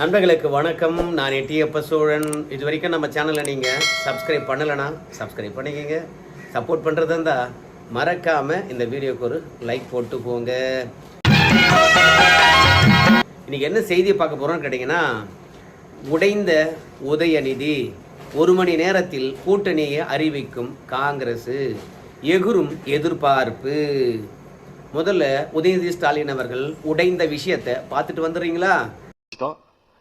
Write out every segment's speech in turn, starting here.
நண்பர்களுக்கு வணக்கம். நான் எட்டியப்ப சோழன். இது வரைக்கும் நம்ம சேனலை நீங்கள் சப்ஸ்கிரைப் பண்ணலைன்னா சப்ஸ்கிரைப் பண்ணிக்கோங்க. சப்போர்ட் பண்ணுறது இருந்தால் மறக்காமல் இந்த வீடியோக்கு ஒரு லைக் போட்டு போங்க இன்றைக்கி என்ன செய்தியை பார்க்க போகிறோம்னு கேட்டிங்கன்னா உடைந்த உதயநிதி ஒரு மணி நேரத்தில் கூட்டணியை அறிவிக்கும் காங்கிரஸ் எகுரும் எதிர்பார்ப்பு. முதல்ல உதயநிதி ஸ்டாலின் அவர்கள் உடைந்த விஷயத்தை பார்த்துட்டு வந்துடுறீங்களா?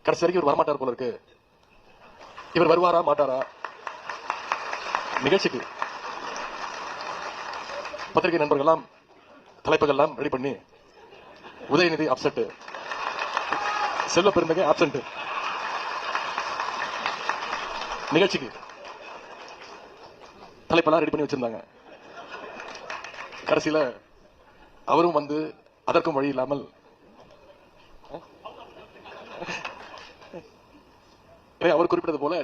கடைசி வரைக்கும் இவர் வரமாட்டார் போல இருக்கு. இவர் வருவாரா மாட்டாரா? நிகழ்ச்சிக்கு. பத்திரிகை நண்பர்கள்லாம் தலைப்புகள்லாம் ரெடி பண்ணி உதயநிதி அப்செட் செல்வ பெருந்தகை ஆப்சென்ட் நிகழ்ச்சிக்கு. தலைப்பெல்லாம் ரெடி பண்ணி வச்சிருந்தாங்க. கடைசியில அவரும் வந்து அதற்கும் வழி இல்லாமல் அவர் குறிப்பிட்டது போல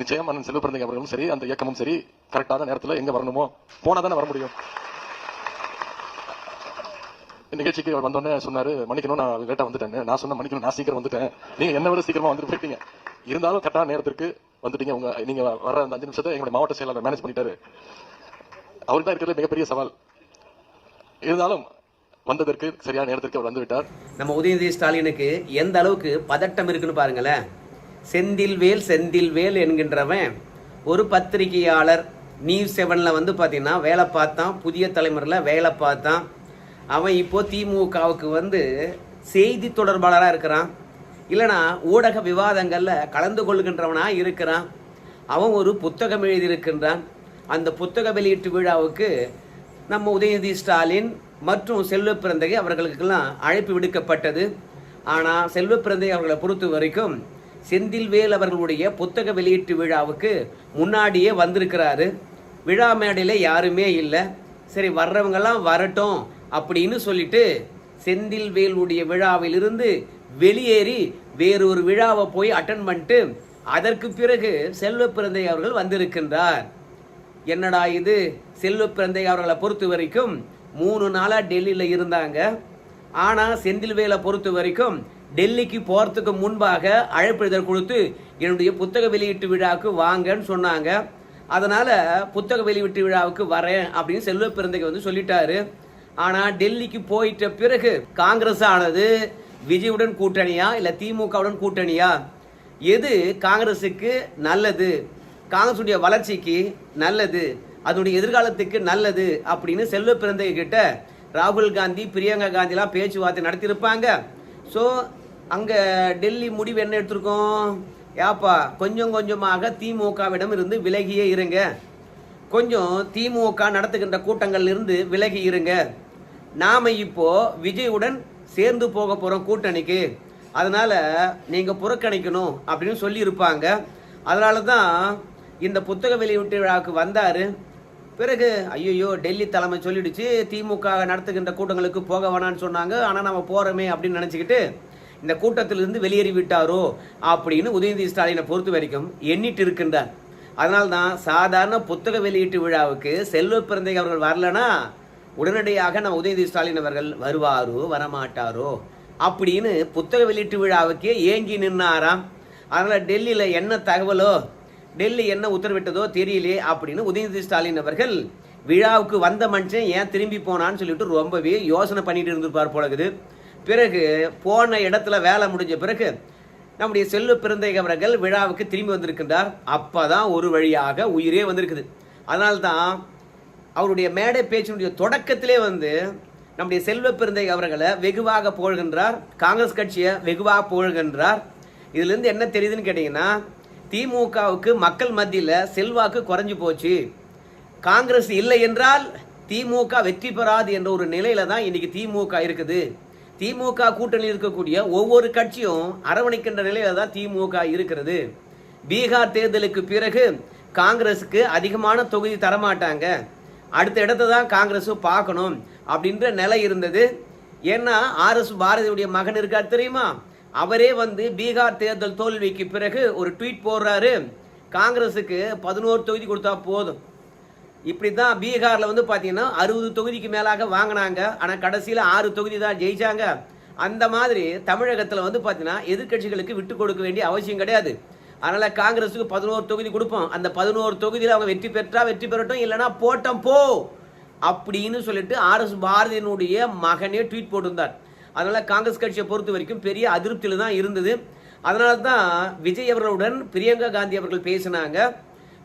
நிச்சயம் அண்ணன் செல்வப்பிரந்தகை அவர்களும் சரி அந்த இயக்கமும் சரி கரெக்டான நேரத்துல எங்க வரணுமோ போனா தானே வர முடியும். நிகழ்ச்சிக்கு அவர் வந்தோடனே சொன்னாரு மன்னிக்கணும் நான் லேட்டா வந்துட்டேன் நான் சொன்ன மன்னிக்கணும் நான் சீக்கிரம் வந்துட்டேன். நீங்க என்ன விட சீக்கிரமா வந்துட்டு போயிட்டீங்க. இருந்தாலும் கரெக்டான நேரத்திற்கு வந்துட்டீங்க. உங்க நீங்க வர அந்த அஞ்சு நிமிஷத்தை எங்களுடைய மாவட்ட செயலாளர் மேனேஜ் பண்ணிட்டாரு. அவருக்கு தான் இருக்கிறது மிகப்பெரிய சவால். இருந்தாலும் வந்ததற்கு சரியான நேரத்திற்கு அவர் வந்து விட்டார் நம்ம உதயநிதி ஸ்டாலினுக்கு எந்த அளவுக்கு பதட்டம் இருக்குன்னு பாருங்களேன். செந்தில்வேல் செந்தில்வேல் என்கின்றவன் ஒரு பத்திரிகையாளர். நியூஸ் செவனில் வந்து பார்த்தீங்கன்னா வேலை பார்த்தான் புதிய தலைமுறையில் வேலை பார்த்தான். அவன் இப்போ திமுகவுக்கு வந்து செய்தி தொடர்பாளராக இருக்கிறான். இல்லைனா ஊடக விவாதங்களில் கலந்து கொள்கின்றவனாக இருக்கிறான். அவன் ஒரு புத்தகம் எழுதியிருக்கின்றான். அந்த புத்தக வெளியீட்டு விழாவுக்கு நம்ம உதயநிதி ஸ்டாலின் மற்றும் செல்வ பிறந்தகை அவர்களுக்கெல்லாம் அழைப்பு விடுக்கப்பட்டது. ஆனால் செல்வ பிறந்தகை அவர்களை பொறுத்த வரைக்கும் செந்தில்வேல் அவர்களுடைய புத்தக வெளியீட்டு விழாவுக்கு முன்னாடியே வந்திருக்கிறாரு. விழா மேடையில் யாருமே இல்லை. சரி வர்றவங்கெல்லாம் வரட்டும் அப்படின்னு சொல்லிட்டு செந்தில்வேலுடைய விழாவிலிருந்து வெளியேறி வேறொரு விழாவை போய் அட்டன் பண்ணிட்டு அதற்கு பிறகு செல்வ பிறந்தை அவர்கள் வந்திருக்கின்றார். என்னடா இது? செல்வ பிறந்தை அவர்களை பொறுத்த வரைக்கும் மூணு நாளாக டெல்லியில் இருந்தாங்க. ஆனால் செந்தில்வேலை பொறுத்த வரைக்கும் டெல்லிக்கு போகிறதுக்கு முன்பாக அழைப்பிதழ் கொடுத்து என்னுடைய புத்தக வெளியீட்டு விழாவுக்கு வாங்கன்னு சொன்னாங்க. அதனால் புத்தக வெளியீட்டு விழாவுக்கு வரேன் அப்படின்னு செல்வ பிறந்தைக்கு வந்து சொல்லிட்டாரு. ஆனால் டெல்லிக்கு போயிட்ட பிறகு காங்கிரஸ் ஆனது விஜயுடன் கூட்டணியா இல்லை திமுகவுடன் கூட்டணியா? எது காங்கிரஸுக்கு நல்லது? காங்கிரஸுடைய வளர்ச்சிக்கு நல்லது? அதனுடைய எதிர்காலத்துக்கு நல்லது? அப்படின்னு செல்வ பிறந்தை கிட்ட ராகுல் காந்தி பிரியங்கா காந்திலாம் பேச்சுவார்த்தை நடத்தியிருப்பாங்க. ஸோ அங்கே டெல்லி முடிவு என்ன எடுத்திருக்கோம்? ஏப்பா கொஞ்சம் கொஞ்சமாக திமுகவிடம் இருந்து விலகியே இருங்க. கொஞ்சம் திமுக நடத்துகின்ற கூட்டங்கள்ல இருந்து விலகி இருங்க. நாம் இப்போ விஜயுடன் சேர்ந்து போக போகிறோம் கூட்டணிக்கு. அதனால் நீங்கள் புறக்கணிக்கணும் அப்படின்னு சொல்லியிருப்பாங்க. அதனால தான் இந்த புத்தக வெளியீட்டு விழாவுக்கு வந்தார். பிறகு ஐயோ டெல்லி தலைமை சொல்லிடுச்சு திமுக நடத்துகின்ற கூட்டங்களுக்கு போக வேணான்னு சொன்னாங்க. ஆனால் நம்ம போகிறோமே அப்படின்னு நினச்சிக்கிட்டு இந்த கூட்டத்திலிருந்து வெளியேறி விட்டாரோ அப்படின்னு உதயநிதி ஸ்டாலினை பொறுத்த வரைக்கும் எண்ணிட்டு இருக்கின்றார் அதனால்தான் சாதாரண புத்தக வெளியீட்டு விழாவுக்கு செல்வ பிறந்தை அவர்கள் வரலனா உடனடியாக நம்ம உதயநிதி ஸ்டாலின் அவர்கள் வருவாரோ வரமாட்டாரோ அப்படின்னு புத்தக வெளியீட்டு விழாவுக்கே ஏங்கி நின்னாராம். அதனால் டெல்லியில் என்ன தகவலோ டெல்லி என்ன உத்தரவிட்டதோ தெரியலையே அப்படின்னு உதயநிதி ஸ்டாலின் அவர்கள் விழாவுக்கு வந்த மனுஷன் ஏன் திரும்பி போனான்னு சொல்லிட்டு ரொம்பவே யோசனை பண்ணிட்டு இருந்திருப்பார் போலகுது பிறகு போன இடத்துல வேலை முடிஞ்ச பிறகு நம்முடைய செல்வ பிறந்தை அவர்கள் விழாவுக்கு திரும்பி வந்திருக்கின்றார். அப்பதான் ஒரு வழியாக உயிரே வந்திருக்குது. அதனால்தான் அவருடைய மேடை பேச்சினுடைய தொடக்கத்திலே வந்து நம்முடைய செல்வ பிறந்தை அவர்களை வெகுவாக புகழ்கின்றார். காங்கிரஸ் கட்சியை வெகுவாக புகழ்கின்றார். இதுலேருந்து என்ன தெரியுதுன்னு கேட்டிங்கன்னா திமுகவுக்கு மக்கள் மத்தியில் செல்வாக்கு குறைஞ்சு போச்சு. காங்கிரஸ் இல்லை என்றால் திமுக வெற்றி பெறாது என்ற ஒரு நிலையில தான் இன்னைக்கு திமுக இருக்குது. திமுக கூட்டணியில் இருக்கக்கூடிய ஒவ்வொரு கட்சியும் அரவணைக்கின்ற நிலையில தான் திமுக இருக்கிறது. பீகார் தேர்தலுக்கு பிறகு காங்கிரஸுக்கு அதிகமான தொகுதி தரமாட்டாங்க. அடுத்த இடத்த தான் காங்கிரஸும் பார்க்கணும் அப்படின்ற நிலை இருந்தது. ஏன்னா ஆர் எஸ் பாரதியுடைய மகன் இருக்கார் தெரியுமா? அவரே வந்து பீகார் தேர்தல் தோல்விக்கு பிறகு ஒரு ட்வீட் போடுறாரு. காங்கிரஸுக்கு பதினோரு தொகுதி கொடுத்தா போதும். இப்படி தான் பீகாரில் வந்து பார்த்தீங்கன்னா அறுபது தொகுதிக்கு மேலாக வாங்கினாங்க. ஆனால் கடைசியில் ஆறு தொகுதி தான் ஜெயிச்சாங்க. அந்த மாதிரி தமிழகத்தில் வந்து பார்த்தீங்கன்னா எதிர்க்கட்சிகளுக்கு விட்டு கொடுக்க வேண்டிய அவசியம் கிடையாது. அதனால் காங்கிரஸுக்கு பதினோரு தொகுதி கொடுப்போம். அந்த பதினோரு தொகுதியில் அவங்க வெற்றி பெற்றா வெற்றி பெறட்டும் இல்லைன்னா போட்டோம் போ அப்படின்னு சொல்லிட்டு ஆர்எஸ் பாரதியினுடைய மகனே ட்வீட் போட்டிருந்தார். அதனால் காங்கிரஸ் கட்சியை பொறுத்த வரைக்கும் பெரிய அதிருப்தியில் தான் இருந்தது. அதனால தான் விஜய் அவர்களுடன் பிரியங்கா காந்தி அவர்கள் பேசினாங்க.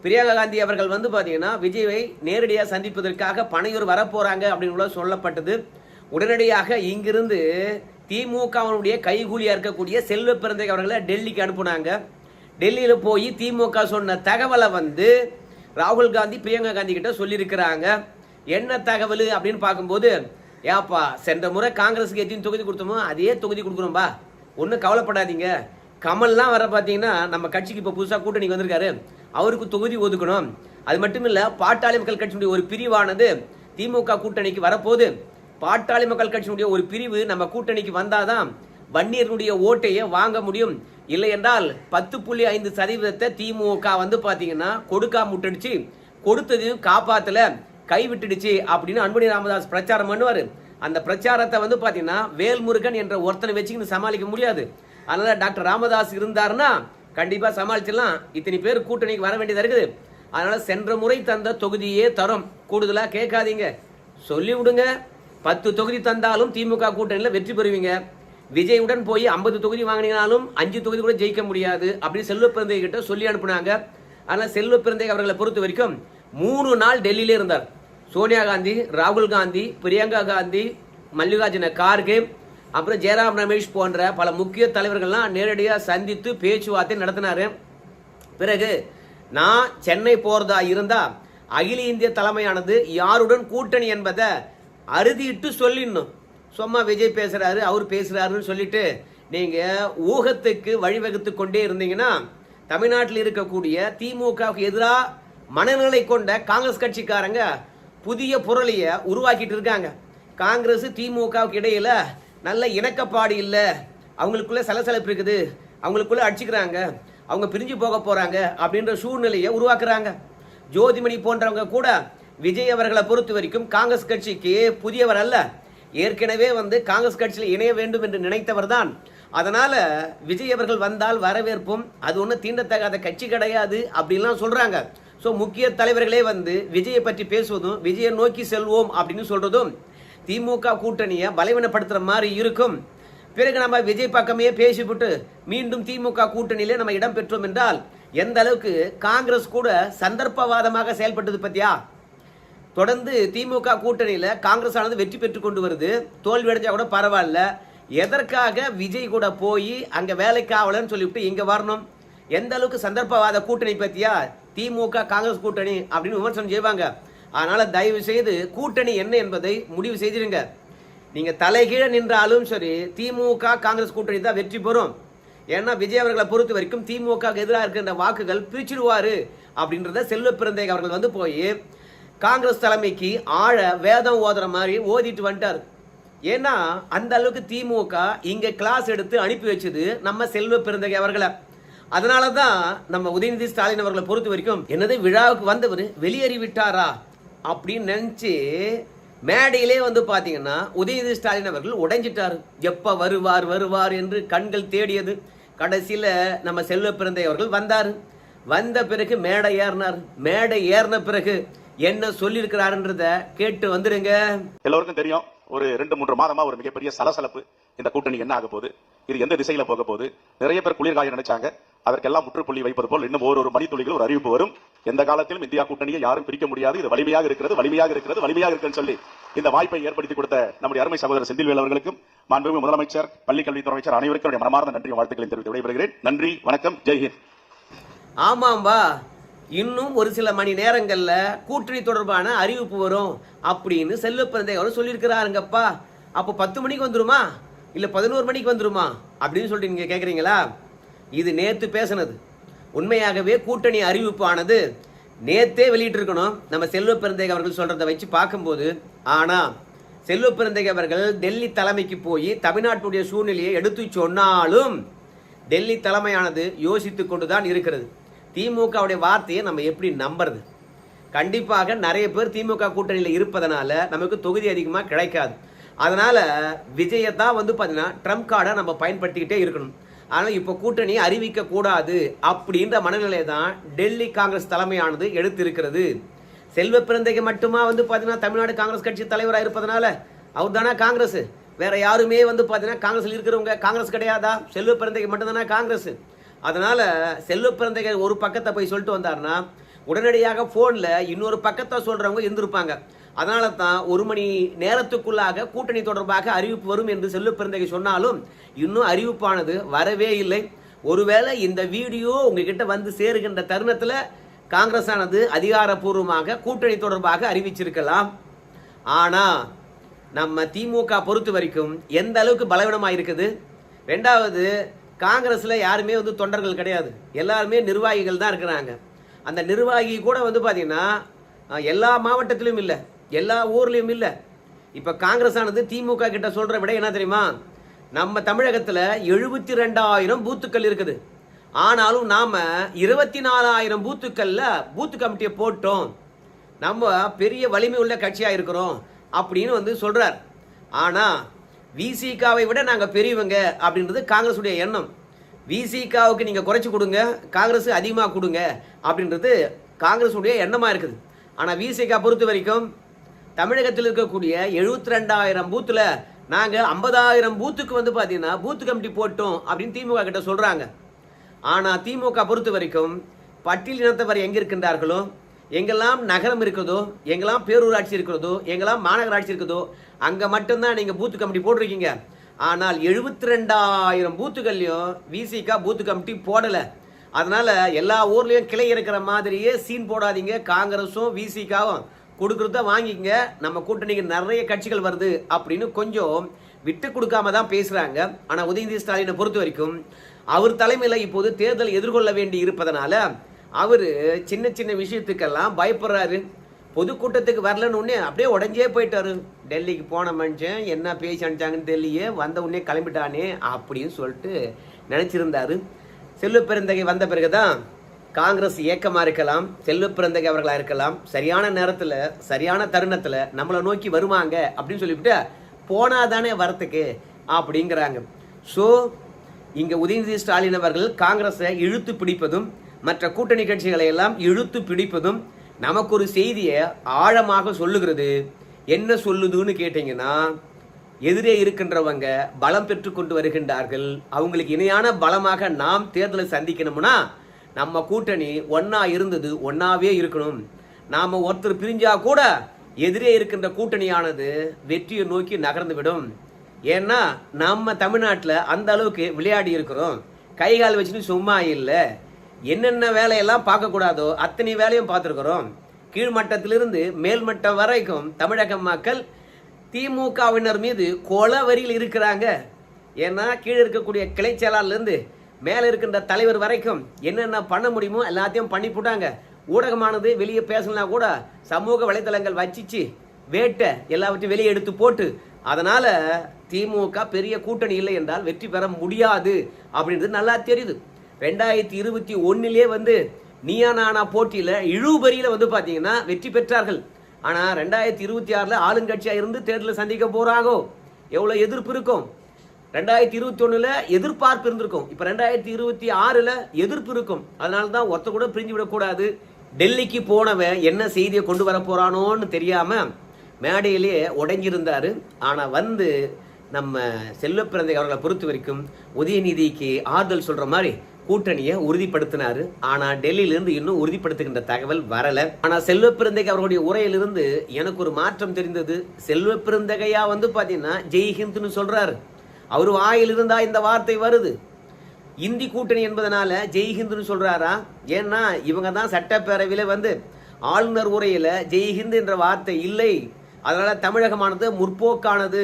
பிரியங்கா காந்தி அவர்கள் வந்து பார்த்தீங்கன்னா விஜயை நேரடியாக சந்திப்பதற்காக பனையூர் வரப்போகிறாங்க அப்படின்னு கூட சொல்லப்பட்டது. உடனடியாக இங்கிருந்து திமுகவினுடைய கைகூலியாக இருக்கக்கூடிய செல்வ பிறந்தை அவர்களை டெல்லிக்கு அனுப்புனாங்க. டெல்லியில் போய் திமுக சொன்ன தகவலை வந்து ராகுல் காந்தி பிரியங்கா காந்தி கிட்ட சொல்லியிருக்கிறாங்க. என்ன தகவல் அப்படின்னு பார்க்கும்போது ஏப்பா சென்ற முறை காங்கிரஸுக்கு எத்தனை தொகுதி கொடுத்தோமோ அதே தொகுதி கொடுக்குறோம்பா ஒன்றும் கவலைப்படாதீங்க. கமல்லாம் வர பார்த்தீங்கன்னா நம்ம கட்சிக்கு இப்போ புதுசாக கூட்டணிக்கு வந்திருக்காரு. அவருக்கு தொகுதி ஒதுக்கணும். அது மட்டும் இல்லை பாட்டாளி மக்கள் கட்சியினுடைய ஒரு பிரிவானது திமுக கூட்டணிக்கு வரப்போகுது. பாட்டாளி மக்கள் கட்சியினுடைய ஒரு பிரிவு நம்ம கூட்டணிக்கு வந்தாதான் வன்னியர்களுடைய ஓட்டையை வாங்க முடியும். இல்லை என்றால் பத்து புள்ளி ஐந்து சதவீதத்தை திமுக வந்து பார்த்தீங்கன்னா கொடுக்கா முட்டடிச்சு கொடுத்ததையும் காப்பாத்தல கை விட்டுடுச்சு அப்படின்னு அன்புமணி ராமதாஸ் பிரச்சாரம் பண்ணுவார். அந்த பிரச்சாரத்தை வந்து பார்த்தீங்கன்னா வேல்முருகன் என்ற ஒருத்தனை வச்சுக்கின்னு சமாளிக்க முடியாது. அதனால டாக்டர் ராமதாஸ் இருந்தாருன்னா கண்டிப்பாக சமாளிச்சிடலாம். இத்தனை பேர் கூட்டணிக்கு வர வேண்டியதாக இருக்குது. அதனால சென்ற முறை தந்த தொகுதியே தரும். கூடுதலாக கேட்காதீங்க. சொல்லி விடுங்க. பத்து தொகுதி தந்தாலும் திமுக கூட்டணியில் வெற்றி பெறுவீங்க. விஜயுடன் போய் ஐம்பது தொகுதி வாங்கினாலும் அஞ்சு தொகுதி கூட ஜெயிக்க முடியாது. அப்படின்னு செல்வ பிறந்தை கிட்ட சொல்லி அனுப்புனாங்க. ஆனால் செல்வ பிறந்தை அவர்களை பொறுத்த வரைக்கும் மூணு நாள் டெல்லியிலே இருந்தார். சோனியா காந்தி ராகுல் காந்தி பிரியங்கா காந்தி மல்லிகார்ஜுன கார்கே அப்புறம் ஜெயராம் ரமேஷ் போன்ற பல முக்கிய தலைவர்கள்லாம் நேரடியாக சந்தித்து பேச்சுவார்த்தை நடத்தினார். பிறகு நான் சென்னை போகிறதா இருந்தால் அகில இந்திய தலைமையானது யாருடன் கூட்டணி என்பதை அறுதிட்டு சொல்லிடணும். சும்மா விஜய் பேசுகிறாரு அவர் பேசுகிறாருன்னு சொல்லிட்டு நீங்கள் ஊகத்துக்கு வழிவகுத்து கொண்டே இருந்தீங்கன்னா தமிழ்நாட்டில் இருக்கக்கூடிய திமுகவுக்கு எதிராக மனநிலை கொண்ட காங்கிரஸ் கட்சிக்காரங்க புதிய புரளியை உருவாக்கிட்டு இருக்காங்க. காங்கிரஸ் திமுகவுக்கு இடையில நல்ல இணக்கப்பாடு இல்லை. அவங்களுக்குள்ள சலசலப்பு இருக்குது. அவங்களுக்குள்ள அடிச்சுக்கிறாங்க. அவங்க பிரிஞ்சு போக போறாங்க அப்படின்ற சூழ்நிலையை உருவாக்குறாங்க. ஜோதிமணி போன்றவங்க கூட விஜய் அவர்களை பொறுத்த வரைக்கும் காங்கிரஸ் கட்சிக்கு புதியவர் அல்ல. ஏற்கனவே வந்து காங்கிரஸ் கட்சியில் இணைய வேண்டும் என்று நினைத்தவர் தான் அதனால விஜய் அவர்கள் வந்தால் வரவேற்பும் அது ஒன்றும் தீண்டத்தகாத கட்சி கிடையாது அப்படின்லாம் சொல்றாங்க. ஸோ முக்கிய தலைவர்களே வந்து விஜயை பற்றி பேசுவதும் விஜயை நோக்கி செல்வோம் அப்படின்னு சொல்றதும் திமுக கூட்டணியை பலவீனப்படுத்துகிற மாதிரி இருக்கும். பிறகு நம்ம விஜய் பக்கமே பேசிவிட்டு மீண்டும் திமுக கூட்டணியிலே நம்ம இடம் பெற்றோம் என்றால் எந்த அளவுக்கு காங்கிரஸ் கூட சந்தர்ப்பவாதமாக செயல்பட்டது பத்தியா? தொடர்ந்து திமுக கூட்டணியில காங்கிரஸ் ஆனது வெற்றி பெற்று கொண்டு வருது. தோல்வி அடைஞ்சா கூட பரவாயில்ல. எதற்காக விஜய் கூட போய் அங்க வேலைக்கு ஆகலன்னு சொல்லிவிட்டு இங்க வரணும்? எந்த அளவுக்கு சந்தர்ப்பவாத கூட்டணி பத்தியா? திமுக காங்கிரஸ் கூட்டணி அப்படின்னு விமர்சனம் செய்வாங்க. அதனால் தயவு செய்து கூட்டணி என்ன என்பதை முடிவு செய்திருங்க. நீங்கள் தலைகீழ நின்றாலும் சரி திமுக காங்கிரஸ் கூட்டணி தான் வெற்றி பெறும். ஏன்னா விஜய் அவர்களை பொறுத்த வரைக்கும் திமுக எதிராக இருக்கின்ற வாக்குகள் பிரிச்சிடுவார் அப்படின்றத செல்வ பிறந்தை அவர்கள் வந்து போய் காங்கிரஸ் தலைமைக்கு ஆழ வேதம் ஓதுற மாதிரி ஓதிட்டு வந்துட்டார். ஏன்னா அந்த அளவுக்கு திமுக இங்கே கிளாஸ் எடுத்து அனுப்பி வச்சது நம்ம செல்வ பிறந்தகை அவர்களை. அதனால தான் நம்ம உதயநிதி ஸ்டாலின் அவர்களை பொறுத்த வரைக்கும் என்னது விழாவுக்கு வந்தவர் வெளியேறி விட்டாரா அப்படின்னு நினச்சி மேடையிலே வந்து பார்த்தீங்கன்னா உதயநிதி ஸ்டாலின் அவர்கள் உடைஞ்சிட்டார். எப்போ வருவார் வருவார் என்று கண்கள் தேடியது. கடைசியில் நம்ம செல்வ பிறந்தை அவர்கள் வந்தார். வந்த பிறகு மேடை ஏறினார். மேடை ஏறின பிறகு என்ன சொல்லியிருக்கிறாருன்றத கேட்டு வந்துருங்க. எல்லோருக்கும் தெரியும் ஒரு ரெண்டு மூன்று மாதமா ஒரு மிகப்பெரிய சலசலப்பு இந்த கூட்டணி என்ன ஆக போகுது? இது எந்த திசையில போக போகுது? நிறைய பேர் குளிர்காய நினைச்சாங்க. அதற்கெல்லாம் முற்றுப்புள்ளி வைப்பது போல் இன்னும் ஒரு ஒரு மணித்துளிகள் ஒரு அறிவிப்பு வரும். எந்த காலத்திலும் இந்தியா கூட்டணியை யாரும் பிரிக்க முடியாது. இது வலிமையாக இருக்கிறது வலிமையாக இருக்கிறது வலிமையாக இருக்குன்னு சொல்லி இந்த வாய்ப்பை ஏற்படுத்தி கொடுத்த நம்முடைய அருமை சகோதரர் செந்தில்வேல் அவர்களுக்கும் மாண்புமிகு முதலமைச்சர் பள்ளிக்கல்வித்துறை அமைச்சர் அனைவருக்கும் மனமார்ந்த நன்றி வாழ்த்துக்களை தெரிவித்து விடைபெறுகிறேன். நன்றி வணக்கம் ஜெய்ஹிந்த் ஆமாம்பா இன்னும் ஒரு சில மணி நேரங்களில் கூட்டணி தொடர்பான அறிவிப்பு வரும் அப்படின்னு செல்வப்பிறந்தை அவர் சொல்லியிருக்கிறாருங்கப்பா. அப்போ பத்து மணிக்கு வந்துருமா? இல்லை பதினோரு மணிக்கு வந்துருமா? அப்படின்னு சொல்லிட்டு நீங்க கேட்குறீங்களா இது நேத்து பேசினது. உண்மையாகவே கூட்டணி அறிவிப்பானது நேத்தே வெளியிட்டிருக்கணும். நம்ம செல்வ பிறந்தேக அவர்கள் சொல்றதை வச்சு பார்க்கும்போது ஆனா செல்வ பிறந்தேக அவர்கள் டெல்லி தலைமைக்கு போய் தமிழ்நாட்டுடைய சூழ்நிலையை எடுத்து சொன்னாலும் டெல்லி தலைமையானது யோசித்து கொண்டு தான் இருக்கிறது. திமுகவுடைய வார்த்தையை நம்ம எப்படி நம்புறது? கண்டிப்பாக நிறைய பேர் திமுக கூட்டணியில் இருப்பதனால நமக்கு தொகுதி அதிகமாக கிடைக்காது. அதனால் விஜயை தான் வந்து பார்த்தீங்கன்னா ட்ரம்ப் கார்டை நம்ம பயன்படுத்திக்கிட்டே இருக்கணும். ஆனால் இப்போ கூட்டணி அறிவிக்கக்கூடாது அப்படின்ற மனநிலை தான் டெல்லி காங்கிரஸ் தலைமையானது எடுத்திருக்கிறது. செல்வ பிறந்தைக்கு மட்டுமா வந்து பார்த்தீங்கன்னா தமிழ்நாடு காங்கிரஸ் கட்சி தலைவராக இருப்பதனால அவர் தானே காங்கிரஸ். வேற யாருமே வந்து பார்த்தீங்கன்னா காங்கிரஸில் இருக்கிறவங்க காங்கிரஸ் கிடையாதா? செல்வ பிறந்தைக்கு மட்டும்தானே காங்கிரஸ்? அதனால செல்வ பிறந்தைக்கு ஒரு பக்கத்தை போய் சொல்லிட்டு வந்தாருன்னா உடனடியாக ஃபோனில் இன்னொரு பக்கத்தை சொல்கிறவங்க இருந்திருப்பாங்க. அதனால தான் ஒரு மணி நேரத்துக்குள்ளாக கூட்டணி தொடர்பாக அறிவிப்பு வரும் என்று செல்லு பிறந்தகை சொன்னாலும் இன்னும் அறிவிப்பானது வரவே இல்லை. ஒருவேளை இந்த வீடியோ உங்ககிட்ட வந்து சேருகின்ற தருணத்தில் காங்கிரஸ் ஆனது அதிகாரப்பூர்வமாக கூட்டணி தொடர்பாக அறிவிச்சிருக்கலாம். ஆனால் நம்ம திமுக பொறுத்த வரைக்கும் எந்த அளவுக்கு பலவீனமாக இருக்குது? ரெண்டாவது காங்கிரஸில் யாருமே வந்து தொண்டர்கள் கிடையாது. எல்லாருமே நிர்வாகிகள் தான் இருக்கிறாங்க. அந்த நிர்வாகி கூட வந்து பார்த்திங்கன்னா எல்லா மாவட்டத்திலும் இல்லை. எல்லா ஊர்லேயும் இல்லை. இப்போ காங்கிரஸ் ஆனது திமுக கிட்ட சொல்கிற விட என்ன தெரியுமா? நம்ம தமிழகத்தில் எழுபத்தி ரெண்டாயிரம் பூத்துக்கள் இருக்குது. ஆனாலும் நாம் இருபத்தி நாலாயிரம் பூத்துக்களில் பூத்து கமிட்டியை போட்டோம். நம்ம பெரிய வலிமை உள்ள கட்சியாக இருக்கிறோம் அப்படின்னு வந்து சொல்கிறார் ஆனால் விசிகாவை விட நாங்கள் பெரியவங்க அப்படின்றது காங்கிரஸுடைய எண்ணம். விசிகாவுக்கு நீங்கள் குறைச்சி கொடுங்க காங்கிரஸ் அதிகமாக கொடுங்க அப்படின்றது காங்கிரஸுடைய எண்ணமாக இருக்குது. ஆனால் விசிகா பொறுத்த வரைக்கும் தமிழகத்தில் இருக்கக்கூடிய எழுபத்தி ரெண்டாயிரம் பூத்தில் நாங்கள் ஐம்பதாயிரம் பூத்துக்கு வந்து பார்த்தீங்கன்னா பூத்து கமிட்டி போட்டோம் அப்படின்னு திமுக கிட்ட சொல்கிறாங்க ஆனால் திமுக பொறுத்த வரைக்கும் பட்டியல் இனத்தவர் எங்கே இருக்கின்றார்களோ எங்கெல்லாம் நகரம் இருக்கிறதோ எங்கெல்லாம் பேரூராட்சி இருக்கிறதோ எங்கெல்லாம் மாநகராட்சி இருக்கிறதோ அங்கே மட்டும்தான் நீங்கள் பூத்து கமிட்டி போட்டிருக்கீங்க. ஆனால் எழுபத்தி ரெண்டாயிரம் பூத்துகள்லையும் விசிகா பூத்து கமிட்டி போடலை. அதனால் எல்லா ஊர்லேயும் கிளை இருக்கிற மாதிரியே சீன் போடாதீங்க. காங்கிரஸும் விசிகாவும் கொடுக்குறத வாங்கிக்கங்க. நம்ம கூட்டணிக்கு நிறைய கட்சிகள் வருது அப்படின்னு கொஞ்சம் விட்டு கொடுக்காம தான் பேசுகிறாங்க ஆனால் உதயநிதி ஸ்டாலினை பொறுத்த வரைக்கும் அவர் தலைமையில் இப்போது தேர்தல் எதிர்கொள்ள வேண்டி இருப்பதனால அவர் சின்ன சின்ன விஷயத்துக்கெல்லாம் பயப்படுறாரு. பொதுக்கூட்டத்துக்கு வரலன்னு உடனே அப்படியே உடஞ்சே போயிட்டாரு. டெல்லிக்கு போன மனுஷன் என்ன பேசி அனுப்பிச்சாங்கன்னு தெரியலையே வந்த உடனே கிளம்பிட்டானே அப்படின்னு சொல்லிட்டு நினச்சிருந்தாரு. செல்லு பெருந்தகை வந்த பிறகுதான் காங்கிரஸ் இயக்கமாக இருக்கலாம் செல்வ அவர்களாக இருக்கலாம் சரியான நேரத்தில் சரியான தருணத்தில் நம்மளை நோக்கி வருவாங்க அப்படின்னு சொல்லிவிட்டு போனாதானே வரத்துக்கு அப்படிங்கிறாங்க. ஸோ இங்கே உதயநிதி ஸ்டாலின் அவர்கள் காங்கிரஸை இழுத்து பிடிப்பதும் மற்ற கூட்டணி கட்சிகளை எல்லாம் இழுத்து பிடிப்பதும் நமக்கு ஒரு செய்தியை ஆழமாக சொல்லுகிறது. என்ன சொல்லுதுன்னு கேட்டிங்கன்னா எதிரே இருக்கின்றவங்க பலம் பெற்று கொண்டு வருகின்றார்கள். அவங்களுக்கு இணையான பலமாக நாம் தேர்தலை சந்திக்கணும்னா நம்ம கூட்டணி ஒன்னா இருந்தது ஒன்னாவே இருக்கணும். நாம ஒருத்தர் பிரிஞ்சா கூட எதிரே இருக்கின்ற கூட்டணியானது வெற்றியை நோக்கி நகர்ந்து விடும். ஏன்னா நம்ம தமிழ்நாட்டில் அந்த அளவுக்கு விளையாடி இருக்கிறோம். கை கால் வச்சுட்டு சும்மா இல்லை. என்னென்ன வேலையெல்லாம் பார்க்கக்கூடாதோ அத்தனை வேலையும் பார்த்துருக்குறோம். கீழ்மட்டத்திலிருந்து மேல்மட்டம் வரைக்கும் தமிழக மக்கள் திமுகவினர் மீது கொலவரியில் இருக்கிறாங்க. ஏன்னா கீழே இருக்கக்கூடிய கிளை செயலாளர்லேருந்து மேலே இருக்கின்ற தலைவர் வரைக்கும் என்னென்ன பண்ண முடியுமோ எல்லாத்தையும் பண்ணி போட்டாங்க. ஊடகமானது வெளியே பேசணும்னா கூட சமூக வலைதளங்கள் வச்சிச்சு வேட்டை எல்லாவற்றையும் வெளியே எடுத்து போட்டு. அதனால் திமுக பெரிய கூட்டணி இல்லை என்றால் வெற்றி பெற முடியாது அப்படின்றது நல்லா தெரியுது. ரெண்டாயிரத்தி இருபத்தி ஒன்னிலே வந்து நீயா நானா போட்டியில் இழுபறியில் வந்து பார்த்தீங்கன்னா வெற்றி பெற்றார்கள். ஆனால் ரெண்டாயிரத்தி இருபத்தி ஆறில் ஆளுங்கட்சியாக இருந்து தேர்தலில் சந்திக்க போகிறாங்கோ எவ்வளோ எதிர்ப்பு இருக்கும்? ரெண்டாயிரத்தி இருபத்தி ஒண்ணுல எதிர்பார்ப்பு இருந்திருக்கும். இப்ப ரெண்டாயிரத்தி இருபத்தி ஆறுல எதிர்ப்பு இருக்கும். அதனால தான் ஒத்த கூட பிரிஞ்சு விடக்கூடாது. டெல்லிக்கு போனவன் என்ன செய்தியை கொண்டு வர போறானோன்னு தெரியாம மேடையிலேயே உடைஞ்சிருந்தாரு. ஆனா வந்து நம்ம செல்வ அவர்களை பொறுத்த வரைக்கும் உதயநிதிக்கு ஆறுதல் சொல்ற மாதிரி கூட்டணியை உறுதிப்படுத்தினாரு. ஆனா டெல்லியிலிருந்து இன்னும் உறுதிப்படுத்துகின்ற தகவல் வரல. ஆனா செல்வ பிறந்தைக்கு அவர்களுடைய உரையிலிருந்து எனக்கு ஒரு மாற்றம் தெரிந்தது. செல்வ பிறந்தகையா வந்து பாத்தீங்கன்னா ஜெய்ஹிந்த்னு சொல்றாரு. அவர் வாயிலிருந்தா இந்த வார்த்தை வருது. இந்தி கூட்டணி என்பதனால ஜெய்ஹிந்துன்னு சொல்றாரா? ஏன்னா இவங்க தான் சட்டப்பேரவையில் வந்து ஆளுநர் உரையில ஜெய்ஹிந்து என்ற வார்த்தை இல்லை. அதனால தமிழகமானது முற்போக்கானது.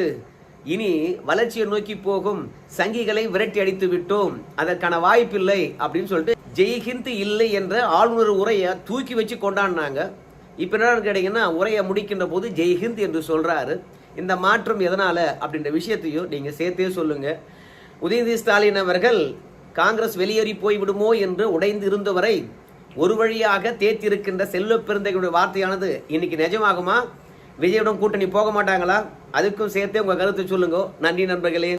இனி வளர்ச்சியை நோக்கி போகும் சங்கிகளை விரட்டி அடித்து விட்டோம். அதற்கான வாய்ப்பில்லை அப்படின்னு சொல்லிட்டு ஜெய்ஹிந்த் இல்லை என்ற ஆளுநர் உரையை தூக்கி வச்சு கொண்டாடினாங்க. இப்போ என்னன்னு கேட்டீங்கன்னா உரையை முடிக்கின்ற போது ஜெய்ஹிந்த் என்று சொல்றாரு. இந்த மாற்றம் எதனால் அப்படின்ற விஷயத்தையும் நீங்கள் சேர்த்தே சொல்லுங்கள் உதயநிதி ஸ்டாலின் அவர்கள் காங்கிரஸ் வெளியேறி போய் விடுமோ என்று உடைந்து இருந்தவரை ஒரு வழியாக தேர்த்திருக்கின்ற செல்வ பெருந்தைகளுடைய வார்த்தையானது இன்னைக்கு நிஜமாகுமா? விஜயுடன் கூட்டணி போக மாட்டாங்களா? அதுக்கும் சேர்த்தே உங்கள் கருத்தை சொல்லுங்க. நன்றி நண்பர்களே.